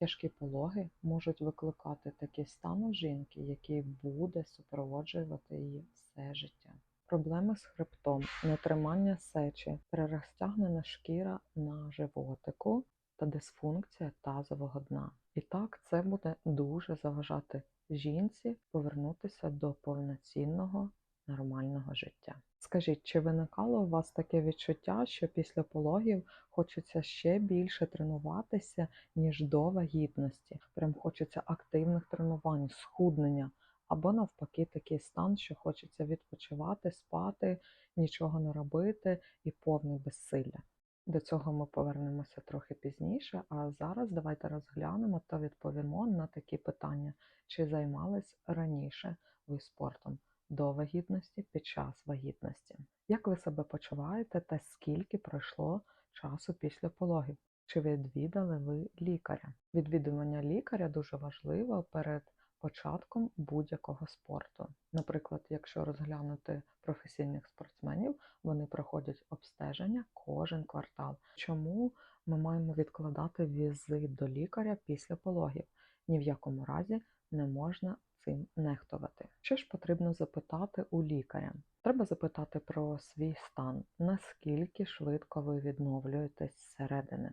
Тяжкі пологи можуть викликати такий стан у жінки, який буде супроводжувати її все життя. Проблеми з хребтом, нетримання сечі, перерозтягнена шкіра на животику та дисфункція тазового дна. І так це буде дуже заважати жінці повернутися до повноцінного нормального життя. Скажіть, чи виникало у вас таке відчуття, що після пологів хочеться ще більше тренуватися, ніж до вагітності? Прям хочеться активних тренувань, схуднення, або навпаки такий стан, що хочеться відпочивати, спати, нічого не робити і повне безсилля. До цього ми повернемося трохи пізніше, а зараз давайте розглянемо та відповімо на такі питання, чи займались раніше ви спортом до вагітності, під час вагітності. Як ви себе почуваєте та скільки пройшло часу після пологів? Чи відвідали ви лікаря? Відвідування лікаря дуже важливо перед початком будь-якого спорту. Наприклад, якщо розглянути професійних спортсменів, вони проходять обстеження кожен квартал. Чому ми маємо відкладати візит до лікаря після пологів? Ні в якому разі не можна цим нехтувати. Що ж потрібно запитати у лікаря? Треба запитати про свій стан, наскільки швидко ви відновлюєтесь зсередини.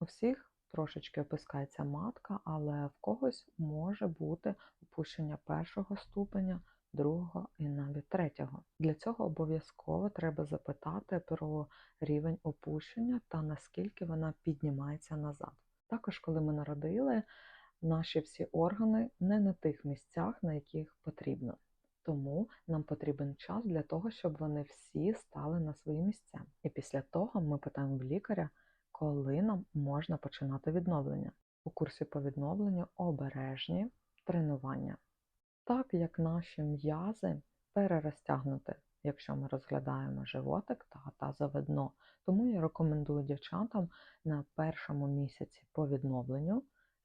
У всіх трошечки опускається матка, але в когось може бути опущення першого ступеня, другого і навіть третього. Для цього обов'язково треба запитати про рівень опущення та наскільки вона піднімається назад. Також, коли ми народили, наші всі органи не на тих місцях, на яких потрібно. Тому нам потрібен час для того, щоб вони всі стали на свої місця. І після того ми питаємо в лікаря, коли нам можна починати відновлення. У курсі по відновленню обережні тренування. Так як наші м'язи перерозтягнути, якщо ми розглядаємо животик та тазове дно. Тому я рекомендую дівчатам на першому місяці по відновленню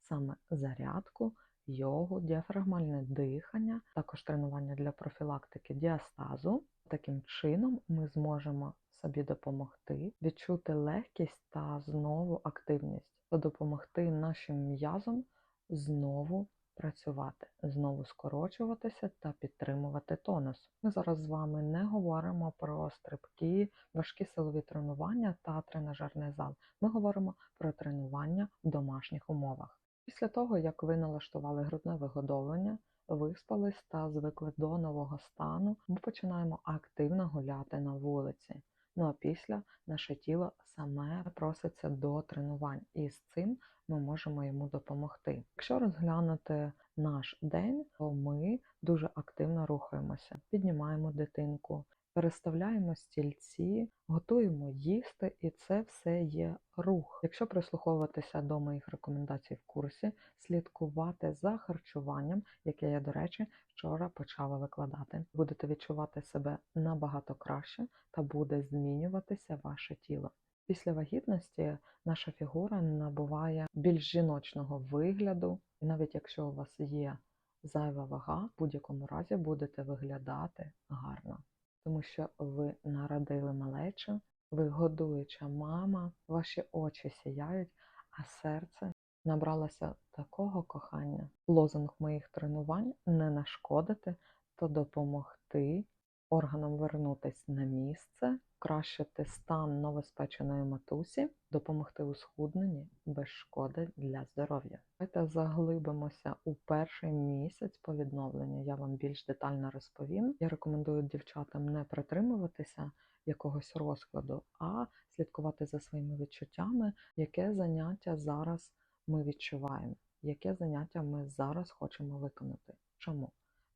саме зарядку, йогу, діафрагмальне дихання, також тренування для профілактики діастазу. Таким чином ми зможемо собі допомогти відчути легкість та знову активність, та допомогти нашим м'язам знову працювати, знову скорочуватися та підтримувати тонус. Ми зараз з вами не говоримо про стрибки, важкі силові тренування та тренажерний зал. Ми говоримо про тренування в домашніх умовах. Після того, як ви налаштували грудне вигодовлення, виспались та звикли до нового стану, ми починаємо активно гуляти на вулиці. Ну а після наше тіло саме проситься до тренувань, і з цим ми можемо йому допомогти. Якщо розглянути наш день, то ми дуже активно рухаємося, піднімаємо дитинку, переставляємо стільці, готуємо їсти, і це все є рух. Якщо прислуховуватися до моїх рекомендацій в курсі, слідкувати за харчуванням, яке я, до речі, вчора почала викладати, будете відчувати себе набагато краще та буде змінюватися ваше тіло. Після вагітності наша фігура набуває більш жіночного вигляду, і навіть якщо у вас є зайва вага, в будь-якому разі будете виглядати гарно тому що ви народили малечу, ви годуюча мама, ваші очі сіяють, а серце набралося такого кохання. Лозунг моїх тренувань не нашкодити, то допомогти органам вернутись на місце, кращити стан новоспеченої матусі, допомогти у схудненні без шкоди для здоров'я. Давайте заглибимося у перший місяць по відновленню. Я вам більш детально розповім. Я рекомендую дівчатам не притримуватися якогось розкладу, а слідкувати за своїми відчуттями, яке заняття зараз ми відчуваємо, яке заняття ми зараз хочемо виконати. Чому?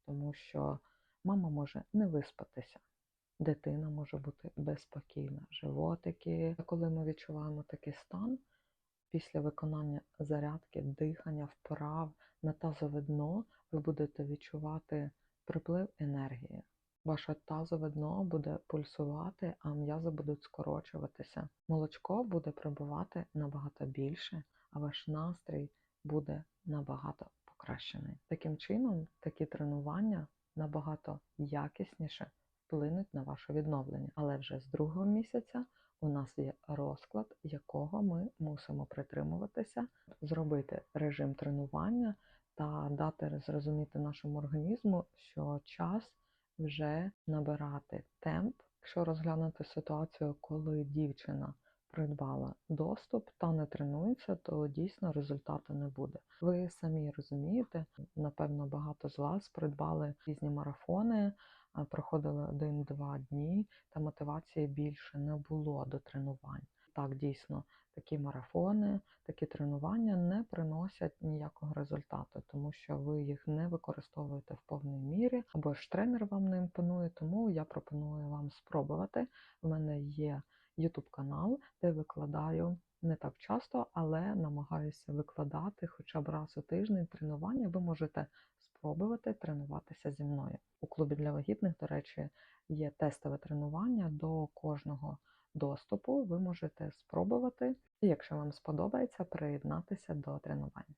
Тому що мама може не виспатися, дитина може бути безспокійна, животики. Коли ми відчуваємо такий стан, після виконання зарядки, дихання, вправ на тазове дно, ви будете відчувати приплив енергії. Ваше тазове дно буде пульсувати, а м'язи будуть скорочуватися. Молочко буде прибувати набагато більше, а ваш настрій буде набагато покращений. Таким чином, такі тренування набагато якісніше вплинуть на ваше відновлення. Але вже з другого місяця У нас є розклад, якого ми мусимо притримуватися, зробити режим тренування та дати зрозуміти нашому організму, що час вже набирати темп. Якщо розглянути ситуацію, коли дівчина придбала доступ та не тренується, то дійсно результату не буде. Ви самі розумієте, напевно, багато з вас придбали різні марафони, проходили один-два дні, та мотивації більше не було до тренувань. Так, дійсно, такі марафони, такі тренування не приносять ніякого результату, тому що ви їх не використовуєте в повній мірі, або ж тренер вам не імпонує, тому я пропоную вам спробувати. У мене є YouTube канал, де викладаю не так часто, але намагаюся викладати хоча б раз у тиждень тренування. Ви можете спробувати тренуватися зі мною. У клубі для вагітних, до речі, є тестове тренування до кожного доступу. Ви можете спробувати, і якщо вам сподобається, приєднатися до тренувань.